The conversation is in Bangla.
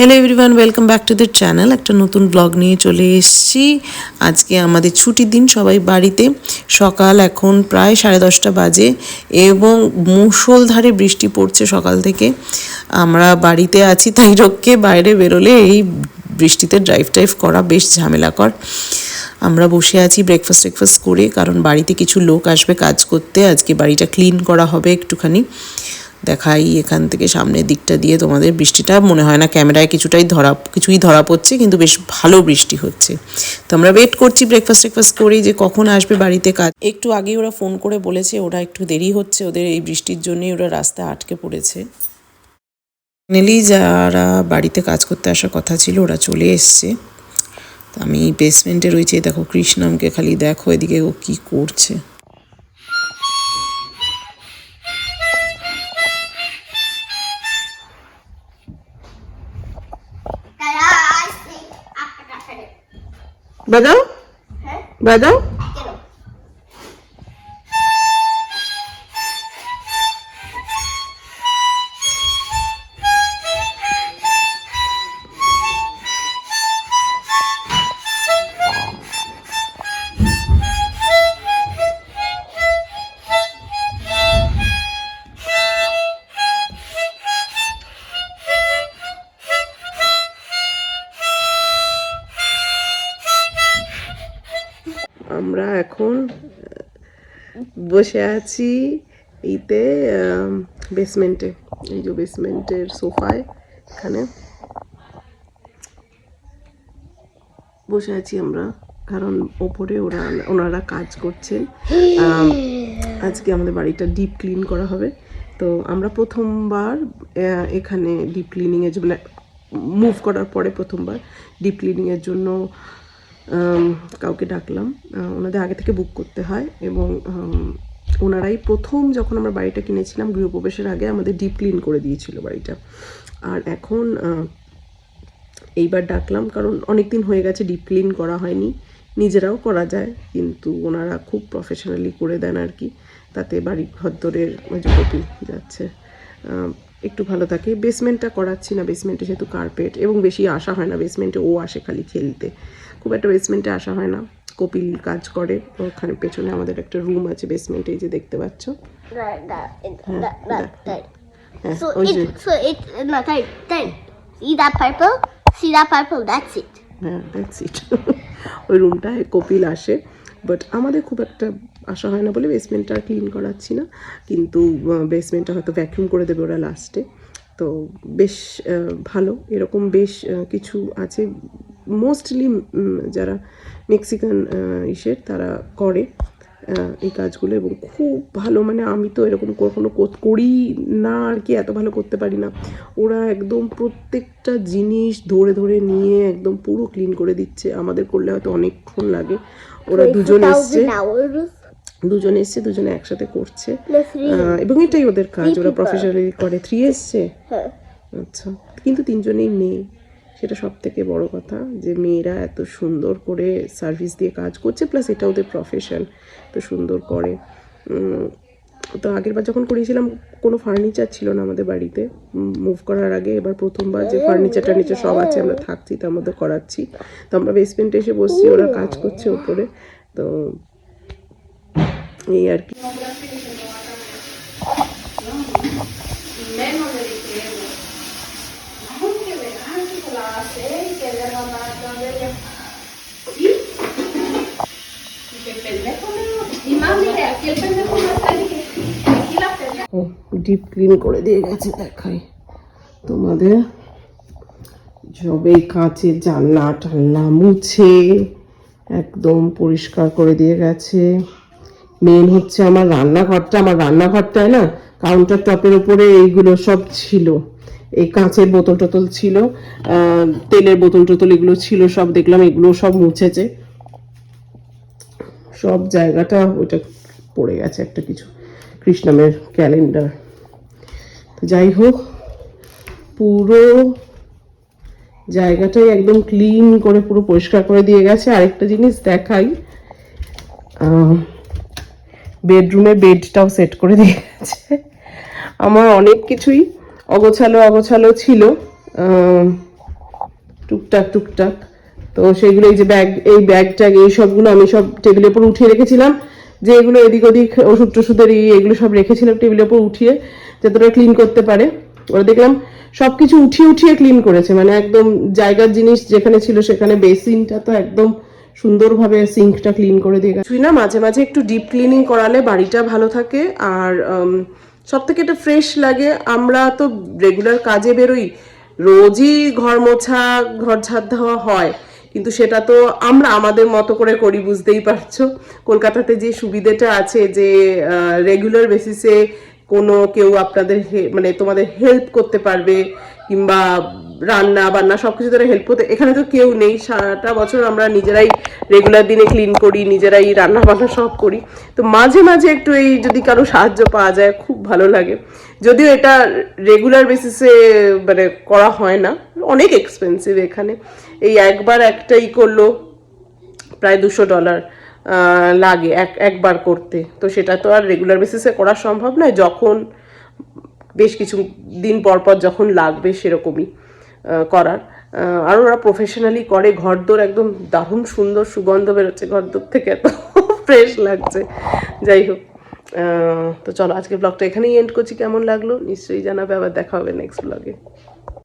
Hello everyone welcome back to the channel একটা নতুন ব্লগ নিয়ে চলে এসেছি। আজকে আমাদের ছুটির দিন সবাই বাড়িতে। সকাল এখন প্রায় সাড়ে দশটা বাজে এবং মুষলধারে বৃষ্টি পড়ছে সকাল থেকে। আমরা বাড়িতে আছি, তাই রক্ষে বাইরে বেরোলে এই বৃষ্টিতে ড্রাইভ টাইভ করা বেশ ঝামেলাকর। আমরা বসে আছি ব্রেকফাস্ট টেকফাস্ট করে, কারণ বাড়িতে কিছু লোক আসবে কাজ করতে। আজকে বাড়িটা ক্লিন করা হবে একটুখানি। দেখাই এখান থেকে সামনের দিকটা দিয়ে তোমাদের বৃষ্টিটা। মনে হয় না ক্যামেরায় কিছুটাই ধরা কিছুই ধরা পড়ছে, কিন্তু বেশ ভালো বৃষ্টি হচ্ছে। তো আমরা ওয়েট করছি ব্রেকফাস্ট টেকফাস্ট করি যে কখন আসবে বাড়িতে কাজ। একটু আগেই ওরা ফোন করে বলেছে, ওরা একটু দেরি হচ্ছে, ওদের এই বৃষ্টির জন্যই ওরা রাস্তায় আটকে পড়েছে। ফাইনালি যারা বাড়িতে কাজ করতে আসার কথা ছিল, ওরা চলে এসছে। আমি বেসমেন্টে রয়েছে দেখো কৃষ্ণামকে খালি দেখো, এদিকে ও কি করছে। बताओ है? बताओ বসে আছি এইতে বেসমেন্টে এই যে বেসমেন্টের সোফায়, এখানে। বসে আছি আমরা, কারণ ওপরে ওরা, ওনারা কাজ করছেন। আজকে আমাদের বাড়িটা ডিপ ক্লিন করা হবে। তো আমরা প্রথমবার এখানে ডিপ ক্লিনিংয়ের জন্য মুভ করার পরে প্রথমবার ডিপ ক্লিনিংয়ের জন্য কাউকে ডাকলাম। ওনাদের আগে থেকে বুক করতে হয় এবং ওনারাই প্রথম যখন আমরা বাড়িটা কিনেছিলাম, গৃহপ্রবেশের আগে আমাদের ডিপ ক্লিন করে দিয়েছিল বাড়িটা। আর এখন এইবার ডাকলাম কারণ অনেক দিন হয়ে গেছে ডিপ ক্লিন করা হয়নি। নিজেরাও করা যায়, কিন্তু ওনারা খুব প্রফেশনালি করে দেন আর কি। তাতে বাড়ি ঘরদরের ওই যে কপি যাচ্ছে একটু ভালো থাকে। বেসমেন্টটা করাচ্ছি না বেসমেন্টে যেহেতু কার্পেট এবং বেশি আসা হয় না বেসমেন্টে ও আসে খালি খেলতে। খুব একটা বেসমেন্টে আসা হয় না কপিল কাজ করে ওখানে পেছনে আমাদের একটা রুম আছে বেসমেন্টে এই যে দেখতে পাচ্ছ। So ওই যে it so it no that that see that purple? See that purple that's it. হ্যাঁ ওই রুমটায় কপিল আসে। বাট আমাদের খুব একটা আশা হয় না বলে বেসমেন্টটা আর ক্লিন করাচ্ছি না। কিন্তু বেসমেন্টটা হয়তো ভ্যাকিউম করে দেবে ওরা লাস্টে তো বেশ ভালো। এরকম বেশ কিছু আছে। মোস্টলি যারা মেক্সিকান ইসের, তারা করে। এই কাজগুলো এবং খুব ভালো মানে আমি তো এরকম কখনো করি না আর কি এত ভালো করতে পারি না। ওরা একদম প্রত্যেকটা জিনিস ধরে ধরে নিয়ে একদম পুরো ক্লিন করে দিচ্ছে। আমাদের করলে হয়তো অনেকক্ষণ লাগে। ওরা দুজন এসছে। দুজন এসছে দুজনে একসাথে করছে। এবং এটাই ওদের কাজ। ওরা প্রফেশনালি করে। থ্রি এসছে? আচ্ছা। কিন্তু তিনজনেই মেয়ে সেটা সব থেকে বড় কথা যে মেয়েরা এত সুন্দর করে সার্ভিস দিয়ে কাজ করছে প্লাস এটা ওদের প্রফেশন তো সুন্দর করে। তো আগের বার যখন করিয়েছিলাম, কোনো ফার্নিচার ছিল না আমাদের বাড়িতে। মুভ করার আগে এবার প্রথমবার যে ফার্নিচার টার্নিচার সব আছে, আমরা থাকছি তার মধ্যে করাচ্ছি। তো আমরা বেসমেন্টে এসে বসছি, ওরা কাজ করছে ওপরে। তো এই আর কি। ও ডিপ ক্লিন করে দিয়ে গেছে দেখাই তোমাদের। সবেই কাঁচের জানলা টানলা মুছে একদম পরিষ্কার করে দিয়ে গেছে। মেন হচ্ছে আমার রান্নাঘরটা আমার রান্নাঘরটায় না কাউন্টার টপের উপরে এইগুলো সব ছিল। এই কাঁচের বোতল টোতল ছিল তেলের বোতল টোতল এগুলো ছিল সব, দেখলাম এগুলো সব মুছেছে। সব জায়গাটা ওইটা পড়ে গেছে একটা কিছু কৃষ্ণামের ক্যালেন্ডার যাই হোক, পুরো জায়গাটাই একদম ক্লিন করে পুরো পরিষ্কার করে দিয়ে গেছে। আরেকটা জিনিস দেখাই বেডরুমে বেডটাও সেট করে দিয়ে গেছে। আমার অনেক কিছুই অগোছালো অগোছালো ছিল টুকটাক টুকটাক। তো সেগুলো এই যে ব্যাগ, এই ব্যাগ ট্যাগ, এই সবগুলো আমি সব টেবিলের উপর উঠিয়ে রেখেছিলাম। যে এগুলো এদিক ওদিক ওষুধ টষুধের এই, এগুলো সব রেখেছিলাম টেবিলের উপর উঠিয়ে, যাতে ওরা ক্লিন করতে পারে। ওরা দেখলাম সবকিছু উঠিয়ে উঠিয়ে ক্লিন করেছে মানে একদম জায়গার জিনিস যেখানে ছিল সেখানে বেসিনটা তো একদম সুন্দরভাবে সিঙ্কটা ক্লিন করে দিয়ে গেছে। না, মাঝে মাঝে একটু ডিপ ক্লিনিং করালে বাড়িটা ভালো থাকে। আর সব থেকে এটা ফ্রেশ লাগে। আমরা তো রেগুলার কাজে বেরোই, রোজই ঘর মোছা, ঘর ঝাড় দেওয়া হয়। কিন্তু সেটা তো আমরা আমাদের মতো করে করি, বুঝতেই পারছ? কলকাতাতে যে সুবিধেটা আছে যে রেগুলার বেসিসে কোনো কেউ আপনাদের মানে তোমাদের হেল্প করতে পারবে, কিংবা রান্না বান্না সবকিছু তারা হেল্প করতে, এখানে তো কেউ নেই। সারাটা বছর আমরা নিজেরাই রেগুলার দিনে ক্লিন করি, নিজেরাই রান্না বান্না সব করি। তো মাঝে মাঝে একটু এই যদি কারও সাহায্য পাওয়া যায়, খুব ভালো লাগে। যদিও এটা রেগুলার বেসিসে মানে করা হয় না। অনেক এক্সপেন্সিভ এখানে। এই একবার একটাই করল, প্রায় দুশো ডলার লাগে এক, একবার করতে। তো সেটা তো আর রেগুলার বেসিসে করা সম্ভব নয়। যখন বেশ কিছু দিন পর পর যখন লাগবে সেরকমই করার। আর ওরা প্রফেশনালি করে। ঘরদোর একদম দারুণ সুন্দর সুগন্ধ বেরোচ্ছে। ঘরদোর থেকে এত ফ্রেশ লাগছে। যাই হোক। তো চলো আজকে ব্লগটা এখানেই এন্ড করছি। কেমন লাগল? নিশ্চয়ই জানাবে, আবার দেখা হবে নেক্সট ব্লগে